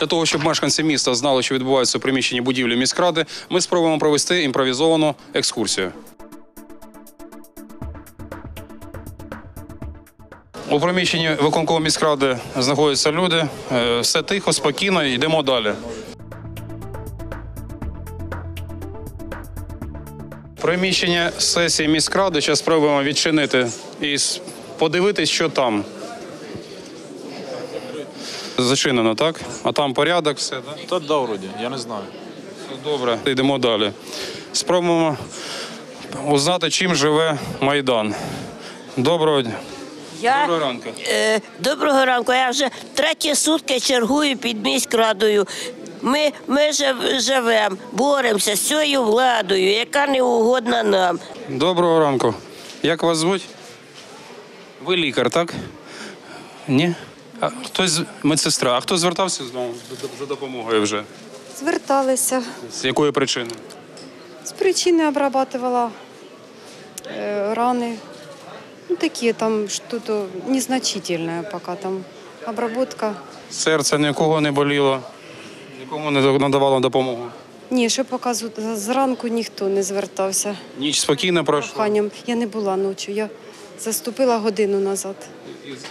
Для того, щоб мешканці міста знали, що відбувається у приміщенні будівлі міськради, ми спробуємо провести імпровізовану екскурсію. У приміщенні виконкому міськради знаходяться люди. Е, Все тихо, спокійно, йдемо далі. Приміщення сесії міськради. Зараз спробуємо відчинити і подивитись, що там. Зачинено, так? А там порядок, все, так? Та да, вроді, я не знаю. Все Добре, йдемо далі. Спробуємо узнати, чим живе Майдан. Доброго дня. Я Доброго ранку. е, доброго ранку. Я вже треті сутки чергую під міськрадою. Ми, ми жив, живемо, боремося з цією владою, яка не угодна нам. Доброго ранку. Як вас звуть? Ви лікар, так? Ні? А хтось з- медсестра. А хто звертався з вами за допомогою вже? Зверталися. З якої причини? З причини обрабатывала э, раны. Ну, такие там что-то незначительное пока там. Обработка. Серце нікого не боліло, нікому не надавало допомогу. Ні, ще поки з- зранку ніхто не звертався. Ніч спокійно пройшла. Проханням. Я не була ночі. Я заступила годину назад.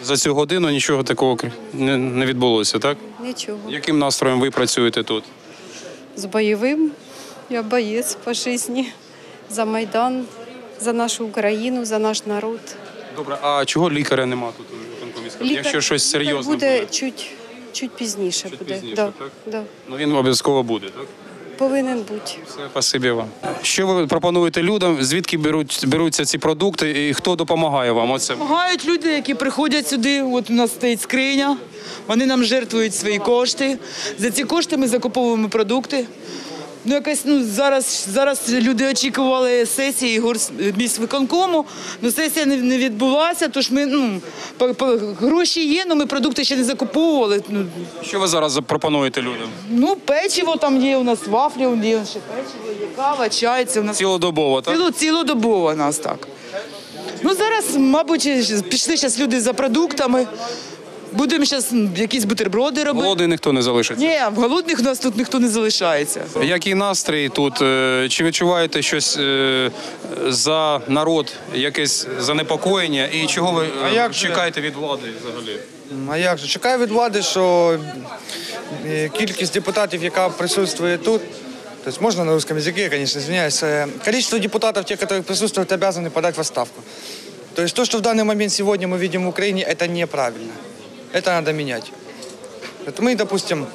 За цю годину нічого такого не, не відбулося, так? Нічого. Яким настроєм ви працюєте тут? З бойовим. Я боєць по житті. За Майдан, за нашу Україну, за наш народ. Добре, а чого лікаря нема тут у виконкомі міськради? Якщо щось серйозне буде, буде, чуть, чуть пізніше Чуть буде. пізніше, да, так? Да. ну він обов'язково буде, так? Повинен бути. Все, спасибі вам. Що ви пропонуєте людям? Звідки беруть, беруться ці продукти і хто допомагає вам? Оце Допомагають люди, які приходять сюди. От у нас стоїть скриня. Вони нам жертвують свої кошти. За ці кошти ми закуповуємо продукти. Ну, якась ну зараз, зараз люди очікували сесії горміськвиконкому, ну сесія не, не відбулася, тож ми ну по, по, гроші є, але ми продукти ще не закуповували. Ну, що ви зараз пропонуєте людям? ну печиво там є, у нас вафлі, є ще печиво, є кава, чай. Це у нас Цілодобово, так? Цілу, цілодобово у нас так. Ну зараз, мабуть, пішли зараз люди за продуктами. Будемо зараз якісь бутерброди робити. Голодний ніхто не залишиться. Ні, в голодних у нас тут ніхто не залишається. Який настрій тут? Е, Чи відчуваєте щось е, за народ, якесь занепокоєння? І чого ви А е, як же? чекаєте від влади взагалі? А як же? Чекаю від влади, що е, кількість депутатів, яка присутствує тут, то есть можно на русском языке, я, конечно, извиняюсь, э, количество депутатов, те, которые присутствуют, обязаны подать в отставку. То есть то, что в данный момент сегодня мы видим в Украине, это неправильно. Это надо менять. Вот мы, допустим,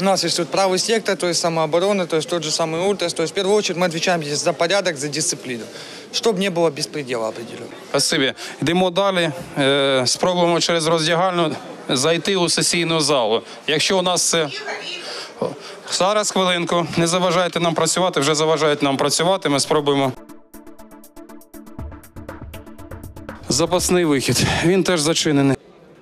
у нас есть тут правый сектор, то есть самооборона, то есть тот же самый ультрас, то есть в первую очередь мы отвечаем здесь за порядок, за дисциплину, чтобы не было беспредела определенно. Спасибі. Йдемо далі. Е, Спробуємо через роздягальну зайти у сесійну залу. Якщо у нас це. Зараз хвилинку. Не заважайте нам працювати, вже заважають нам працювати. Ми спробуємо. Запасний вихід. Він теж зачинений.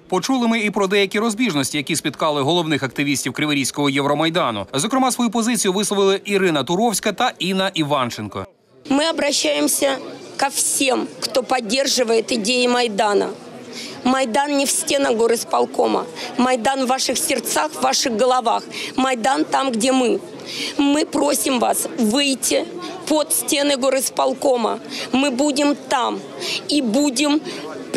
Почули ми і про деякі розбіжності, які спіткали головних активістів Криворізького Євромайдану. Зокрема, свою позицію висловили Ірина Туровська та Інна Іванченко. Мы обращаемся ко всем, кто поддерживает идеи Майдана. Майдан не в стенах горисполкома. Майдан в ваших сердцах, в ваших головах. Майдан там, где мы. Мы просим вас выйти под стены горисполкома. Мы будем там и будем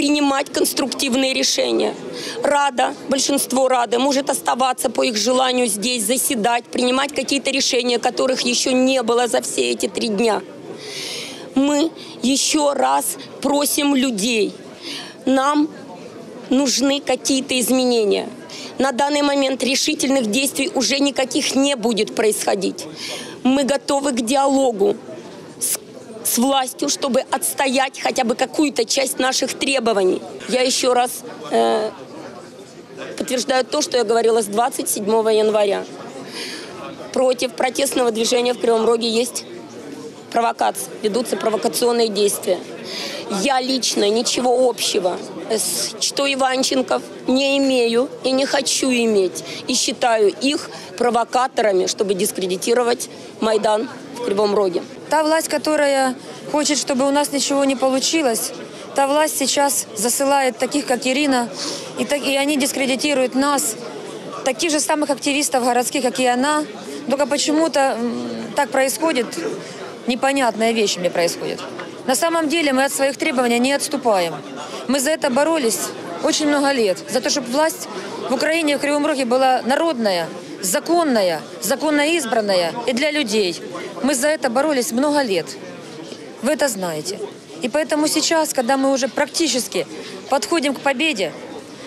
Принимать конструктивные решения. Рада, большинство Рады может оставаться по их желанию здесь, заседать, принимать какие-то решения, которых еще не было за все эти три дня. Мы еще раз просим людей. Нам нужны какие-то изменения. На данный момент решительных действий уже никаких не будет происходить. Мы готовы к диалогу с, властью, чтобы отстоять хотя бы какую-то часть наших требований. Я еще раз э, подтверждаю то, что я говорила с 27 января. Против протестного движения в Кривом Роге есть провокации, ведутся провокационные действия. Я лично ничего общего с что Иванченков не имею и не хочу иметь. И считаю их провокаторами, чтобы дискредитировать Майдан в Кривом Роге. Та власть, которая хочет, чтобы у нас ничего не получилось, та власть сейчас засылает таких, как Ирина, и, так, и они дискредитируют нас, таких же самых активистов городских, как и она. Только почему-то м, так происходит, непонятная вещь мне происходит. На самом деле мы от своих требований не отступаем. Мы за это боролись очень много лет. За то, чтобы власть в Украине, в Кривом Роге была народная, законная, законно избранная и для людей. Мы за это боролись много лет. Вы это знаете. И поэтому сейчас, когда мы уже практически подходим к победе,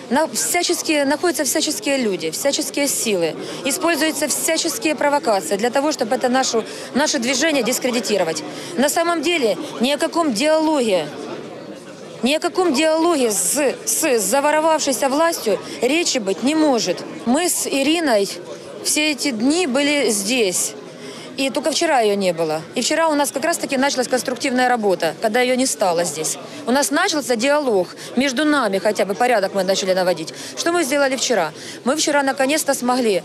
на всяческие, находятся всяческие люди, всяческие силы, используются всяческие провокации для того, чтобы это нашу, наше движение дискредитировать. На самом деле ни о каком диалоге, ни о каком диалоге с, с заворовавшейся властью речи быть не может. Мы с Ириной все эти дни были здесь. И только вчера ее не было. И вчера у нас как раз-таки началась конструктивная работа, когда ее не стало здесь. У нас начался диалог между нами, хотя бы порядок мы начали наводить. Что мы сделали вчера? Мы вчера наконец-то смогли,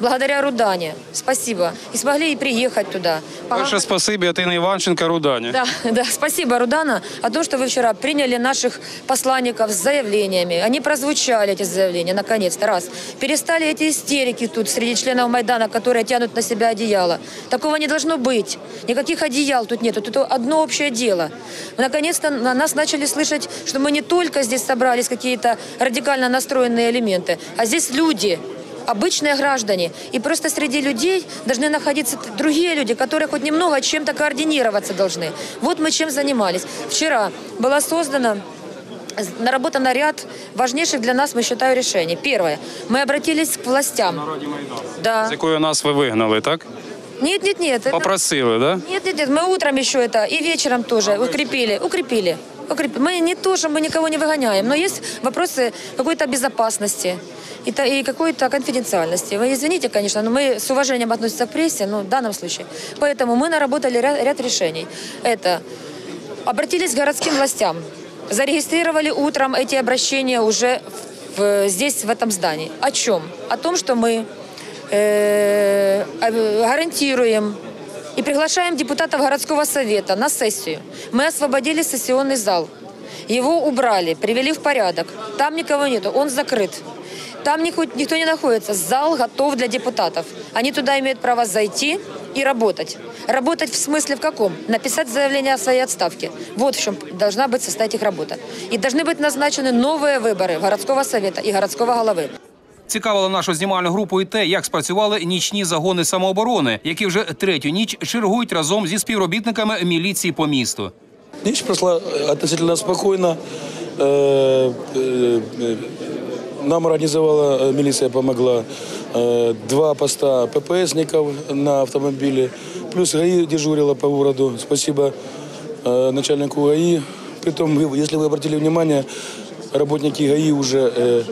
благодаря Рудане, спасибо, и смогли и приехать туда. Перше спасибі Атина Іванченка Рудані. Да, да, спасибо, Рудана, о том, что вы вчера приняли наших посланников с заявлениями. Они прозвучали, эти заявления, наконец-то, раз. Перестали эти истерики тут среди членов Майдана, которые тянут на себя одеяло. Такого не должно быть. Никаких одеял тут нету. Тут одно общее дело. Наконец-то на нас начали слышать, что мы не только здесь собрались какие-то радикально настроенные элементы, а здесь люди, обычные граждане. И просто среди людей должны находиться т- другие люди, которые хоть немного чем-то координироваться должны. Вот мы чем занимались. Вчера была создана з- наработан ряд важнейших для нас, мы считаю, решений. Первое. Мы обратились к властям. Да. З якої нас ви вигнали, так? Нет, нет, нет. это- Попросили, да? Нет, нет, нет. Мы утром еще это и вечером тоже укрепили. Укрепили. Укреп- Мы не то, что мы никого не выгоняем, но есть вопросы какой-то безопасности И, и какой-то конфиденциальности. Вы извините, конечно, но мы с уважением относимся к прессе, ну, в данном случае. Поэтому мы наработали ряд, ряд решений. Это обратились к городским властям, зарегистрировали утром эти обращения уже в- здесь, в этом здании. О чем? О том, что мы э, гарантируем и приглашаем депутатов городского совета на сессию. Мы освободили сессионный зал. Его убрали, привели в порядок. Там никого нету, он закрыт. Там никто, никто не находится. Зал готов для депутатов. Они туда имеют право зайти и работать. Работать в смысле в каком? Написать заявление о своей отставке. Вот в чем должна быть состоять их работа. И должны быть назначены новые выборы городского совета и городского головы. Цікавило нашу знімальну групу і те, як спрацювали нічні загони самооборони, які вже третю ніч чергують разом зі співробітниками міліції по місту. Ніч пройшла относительно спокійно. Е, е, е, Нам организовала э, милиция, помогла э, два поста ППСников на автомобиле, плюс ГАИ дежурила по городу. Спасибо э, начальнику ГАИ. Притом, вы- если вы обратили внимание, работники ГАИ уже э,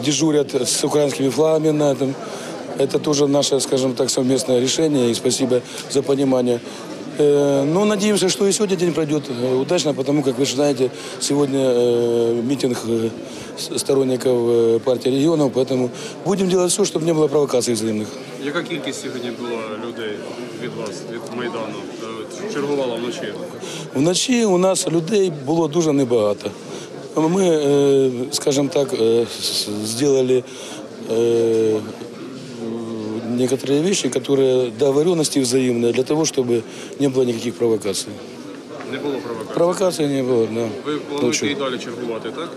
дежурят с украинскими флагами на этом. Это тоже наше, скажем так, совместное решение, и спасибо за понимание. Э, Ну, надеемся, что и сегодня день пройдет э, удачно, потому как вы же знаете, сегодня э, митинг э, с- сторонников э, партии регионов, поэтому будем делать все, чтобы не было провокаций взаимных. Яка кількість сьогодні була людей від вас, від Майдану? Чергувала вночі? Вночі у нас людей було дуже небагато. Ми, е, скажімо так, е, с- зробили е, некоторые вещи, которые договоренности взаимные, для того, чтобы не было никаких провокаций. Не було провокації. Провокаций не было, да. Ви Точно. плануєте і далі чергувати, так?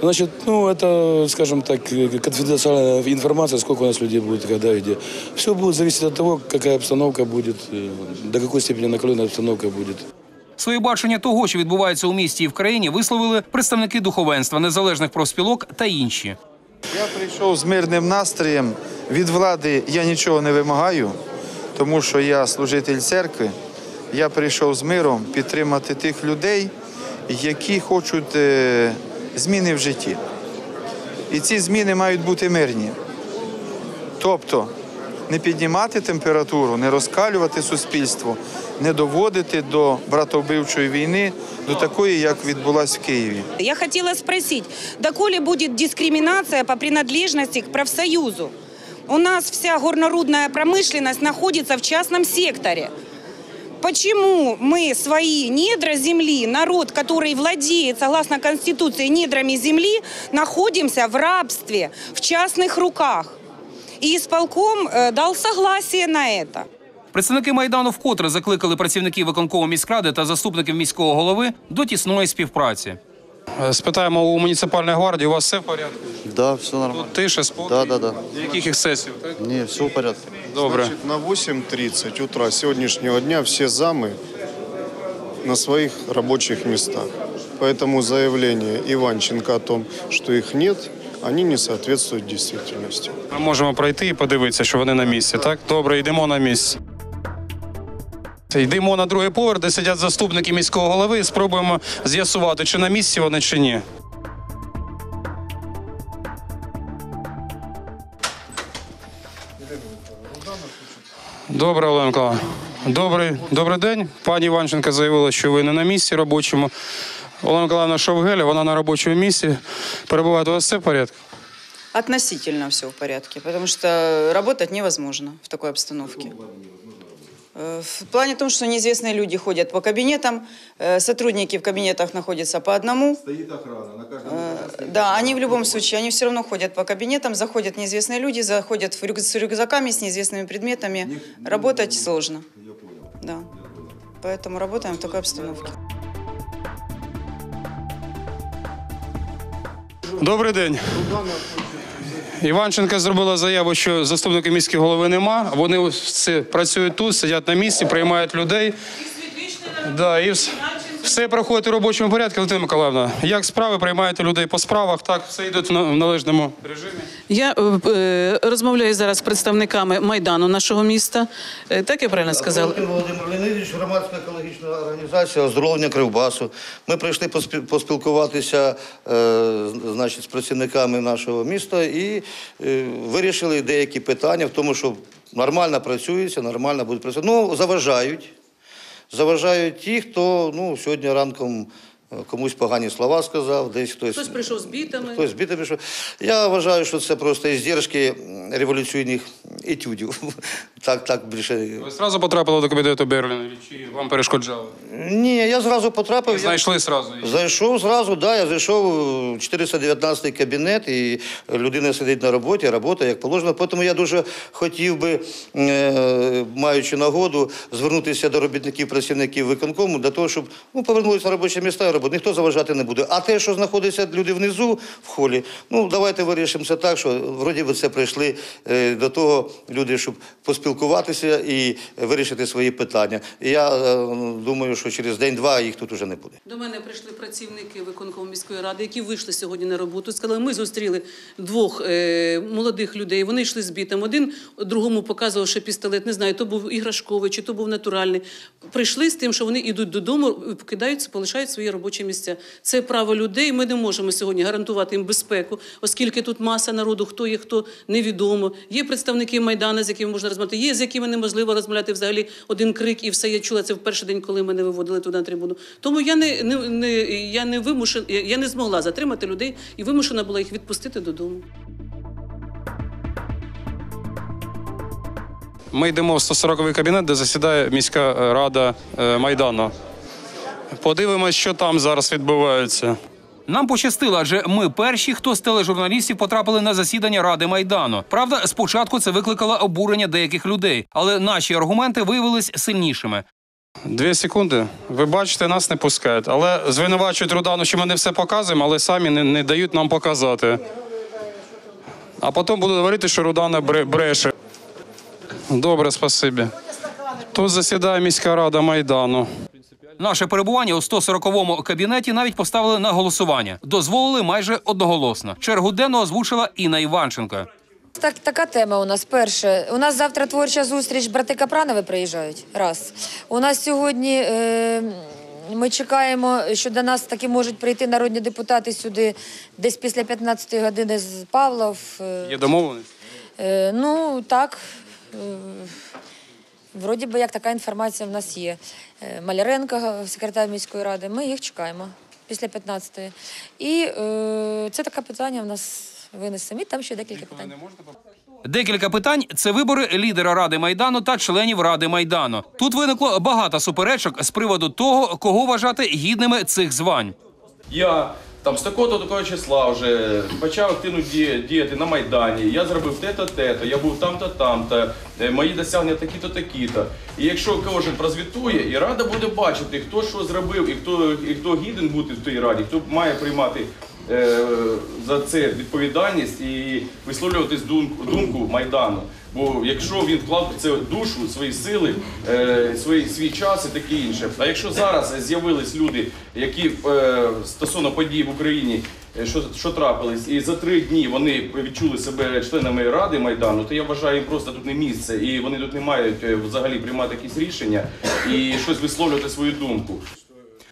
Значит, ну, это, скажем так, э, конфиденциальная информация, сколько у нас людей будет, когда и где. Все будет зависеть от того, какая обстановка будет, э, до какой степени накаленная обстановка будет. Своє бачення того, що відбувається у місті і в країні, висловили представники духовенства, незалежних профспілок та інші. Я прийшов з мирним настроєм. Від влади я нічого не вимагаю, тому що я служитель церкви. Я прийшов з миром підтримати тих людей, які хочуть е, зміни в житті. І ці зміни мають бути мирні. Тобто не піднімати температуру, не розкалювати суспільство, не доводити до братовбивчої війни, до такої, як відбулась в Києві. Я хотела спросить, доколе будет дискриминация по принадлежности к профсоюзу? У нас вся горнорудная промышленность находится в частном секторе. почему мы свои недра земли, народ, который владеет, согласно Конституции, недрами земли, находимся в рабстве, в частных руках. И исполком э, дал согласие на это. Представники майдану вкотре закликали працівників виконкому міськради та заступників міського голови до тісної співпраці. Е, Спитаємо у муніципальної гвардії, у вас все в порядку? Да, все нормально. Тут тише, спокій? Да, да, да. Яких ексцесів? так? Не, все в порядке. Добре. Значит, на 8.30 утра сегодняшнего дня все замы на своих рабочих местах. Поэтому заявление Иванченко о том, что их нет, они не соответствуют действительности. Ми можемо пройти і подивитися, що вони на місці. Так, добре, йдемо на місце. Йдемо на другий поверх, де сидять заступники міського голови, і спробуємо з'ясувати, чи на місці вони, чи ні. Добре, Олена. Добрий, добрий день. Пані Іванченко заявила, що ви не на місці робочому. Олена Миколаївна Шовгеля, вона на робочому місці. Перебуває у вас все в порядку? Относительно все в порядке, потому что работать невозможно в такой обстановке. В плане том, что неизвестные люди ходят по кабинетам, э, сотрудники в кабинетах находятся по одному. Стоит охрана на каждом Э, Да, они в любом случае, они все равно ходят по кабинетам, заходят неизвестные люди, заходят в рюк- с рюкзаками, с неизвестными предметами. Работать сложно. Да. Поэтому работаем в такой обстановке. Добрий день. Іванченка зробила заяву, що заступника міського голови нема. Вони працюють тут, сидять на місці, приймають людей. Да, і вс- все проходить у робочому порядку, Валентина Миколаївна. Як справи приймаєте людей по справах, так все йде в на- належному режимі. Я е, е, розмовляю зараз з представниками майдану нашого міста. Е, Так я правильно сказала? Валентин Володимир Леонідович, громадська екологічна організація оздоровлення Кривбасу. Ми прийшли поспі- поспілкуватися е, з- значить, з працівниками нашого міста і е, вирішили деякі питання в тому, що нормально працюється, нормально буде працювати. Ну, заважають. Заважають ті, хто ну, сьогодні ранком комусь погані слова сказав, десь хтось. Хтось прийшов з бітами. Хтось бити пішов. Я вважаю, що це просто іздержки революційних етюдів. Так, так більше. Ви одразу потрапили до кабінету Берліна, чи вам перешкоджали? Ні, я зразу потрапив. І знайшли зразу. Я зайшов зразу, да, я зайшов у 419 кабінет, і людина сидить на роботі, робота як положено. Тому я дуже хотів би, е, маючи нагоду, звернутися до робітників, працівників виконкому для того, щоб ну, повернулися на робочі місця і роботу. Ніхто заважати не буде. А те, що знаходяться люди внизу в холі, ну давайте вирішимо це так, що вроді би це прийшли е, до того люди, щоб поспілкуватися і вирішити свої питання. І я е, думаю, що через день-два їх тут уже не буде. До мене прийшли працівники виконкому міської ради, які вийшли сьогодні на роботу. Сказали, ми зустріли двох е, молодих людей. Вони йшли з бітом. Один другому показував, що пістолет, не знаю, то був іграшковий чи то був натуральний. Прийшли з тим, що вони йдуть додому, покидаються, полишають свої робочі місця. Це право людей. Ми не можемо сьогодні гарантувати їм безпеку, оскільки тут маса народу, хто є, хто невідомо. Є представники майдану, з якими можна розмовляти, є з якими неможливо розмовляти взагалі один крик і все. Я чула це в перший день, коли мене виводили туди на трибуну. Тому я не, не, не я не вимушена, я не змогла затримати людей і вимушена була їх відпустити додому. Ми йдемо в 140-й кабінет, де засідає міська е, рада е, Майдану. Подивимось, що там зараз відбувається. Нам пощастило, адже ми перші, хто з тележурналістів потрапили на засідання Ради Майдану. Правда, спочатку це викликало обурення деяких людей, але наші аргументи виявились сильнішими. Дві секунди. Ви бачите, нас не пускають. Але звинувачують Рудану, що ми не все показуємо, але самі не, не дають нам показати. А потім будуть говорити, що Рудана бре- бреше. Добре, спасибі. Тут засідає міська рада Майдану. Наше перебування у 140-му кабінеті навіть поставили на голосування. Дозволили майже одноголосно. Чергу денну озвучила Інна Іванченко. Так, така тема у нас. Перше, у нас завтра творча зустріч, брати Капранови приїжджають. Раз. У нас сьогодні е, ми чекаємо, що до нас таки можуть прийти народні депутати сюди десь після 15-ї години з Павлов. Е, Є домовленість? Е, ну, так. Вроді би, як така інформація в нас є. Е, Маляренко, секретар міської ради, ми їх чекаємо після 15-ї. І е, це таке питання в нас винесемо. І там ще декілька питань. Декілька питань це вибори лідера ради майдану та членів ради майдану. Тут виникло багато суперечок з приводу того, кого вважати гідними цих звань. Я там з такого-то такого числа вже почав активно діяти на Майдані. Я зробив те-то, те-то, я був там-то, там-то, е, мої досягнення такі-то, такі-то. І якщо кожен прозвітує, і рада буде бачити, хто що зробив, і хто, і хто гіден бути в тій раді, хто має приймати е, за це відповідальність і висловлювати думку, думку Майдану. Бо якщо він вклав це душу, свої сили, е, свій, свій час і таке інше. А якщо зараз з'явились люди, які е, стосовно подій в Україні, е, що, що трапились, і за три дні вони відчули себе членами Ради Майдану, то я вважаю, їм просто тут не місце, і вони тут не мають взагалі приймати якісь рішення і щось висловлювати свою думку.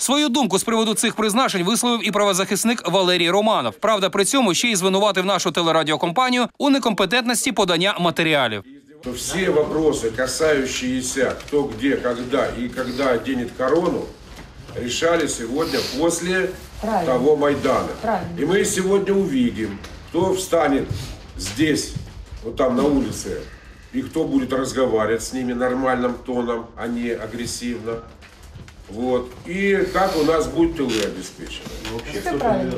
Свою думку з приводу цих призначень висловив і правозахисник Валерій Романов. Правда, при цьому ще й звинуватив нашу телерадіокомпанію у некомпетентності подання матеріалів. то все вопросы, касающиеся кто где, когда и когда оденет корону, решали сегодня после Правильно. того Майдана. Правильно. И мы сегодня увидим, кто встанет здесь, вот там на улице, и кто будет разговаривать с ними нормальным тоном, а не агрессивно. Вот. И как у нас будет тылы обеспечены. Все правильно.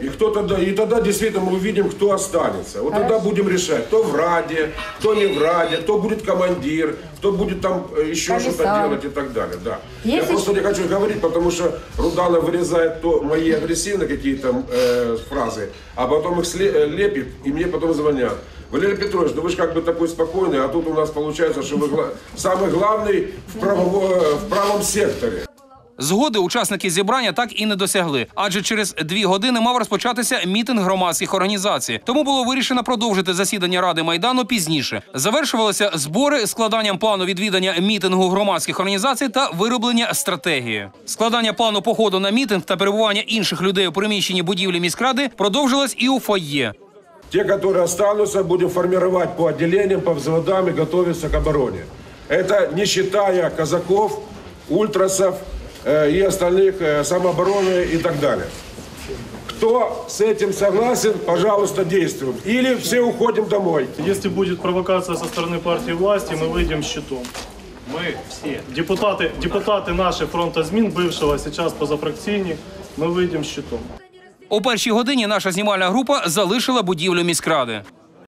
И кто тогда, и тогда действительно мы увидим, кто останется. Вот тогда будем решать, кто в Раде, кто не в Раде, кто будет командир, кто будет там э, еще что-то делать и так далее. Да. Я Если просто не хочу говорить, потому что Рудана вырезает то мои агрессивные какие-то э, фразы, а потом их сле- э, лепит, и мне потом звонят. Валерий Петрович, ну вы же как бы такой спокойный, а тут у нас получается, что вы гла- самый главный в, правово- в правом секторе. Згоди учасники зібрання так і не досягли, адже через дві години мав розпочатися мітинг громадських організацій. Тому було вирішено продовжити засідання ради майдану пізніше. Завершувалися збори складанням плану відвідання мітингу громадських організацій та вироблення стратегії. Складання плану походу на мітинг та перебування інших людей у приміщенні будівлі міськради продовжилось і у фойє. Те, которые останутся, будем формировать по отделениям, по взводам и готовиться к обороне. Это не считая казаков, ультрасов э, и остальных э, самообороны и так далее. Кто с этим согласен, пожалуйста, действуем. Или все уходим домой. Если будет провокация со стороны партии власти, мы выйдем с щитом. Мы все. Депутаты, депутаты наши фронта ЗМИН, бывшего, сейчас позафракційні, мы выйдем с щитом. О першій годині наша знімальна група залишила будівлю міськради.